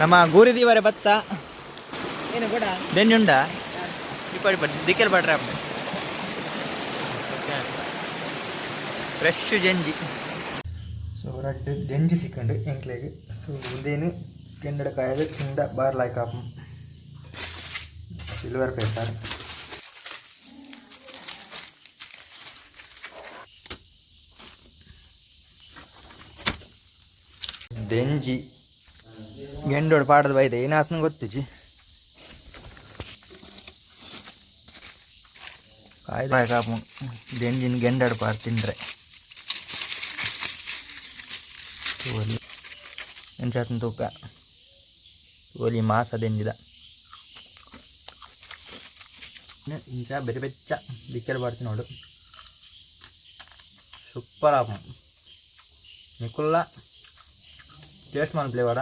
ನಮ್ಮ ಗೂರಿದೀವರೆ ಭತ್ತ. ಏನು ಕೂಡ ದೆಂಜುಂಡ ಇಪ್ಪಡಿ ಪಡ್ ದಿಕ್ಕಲ್ ಪಡ್ರೆ ಫ್ರೆಶ್ ಜಂಜಿ. ಸೊ ರಡ್ ಜಂಜಿ ಸಿಕ್ಕಂಡು ಎಂಕ್ಲೆಗ್. ಸೊ ಉಂದೇನು ಕೆಂಡಡ ಬಾರ್ ತಿಂಡ ಬಾರ್ಲಾಯ್ಕ ಸಿಲ್ವರ್ ಪೇಪರ್ ದೆಂಜಿ ಗೆಂಡೋಡು ಪಾಡದ ಬೈದೆ ಏನಾತ್ನ ಗೊತ್ತಿಜಿ ಕಾಯ್ದೆ. ಕಾಪು ದೆಂಜಿನ ಗೆಂಡಾಡು ಪಾಡ್ ತಿಂದ್ರೆ. ಒಲಿ ಎಂಚಾತನ ತೂಕ. ಓಲಿ ಮಾಸ ದೆಂಜಿದ ಇಂಚ ಬೆರೆ ಬೆಚ್ಚ ದಿಕ್ಕಲು ಪಾಡ್ತೀನಿ ನೋಡು. ಸೂಪರ್ ಆಪ್ ನಿಕುಲ್ಲ ಟೇಸ್ಟ್ ಮಾಡಿ ಪ್ಲೇವರ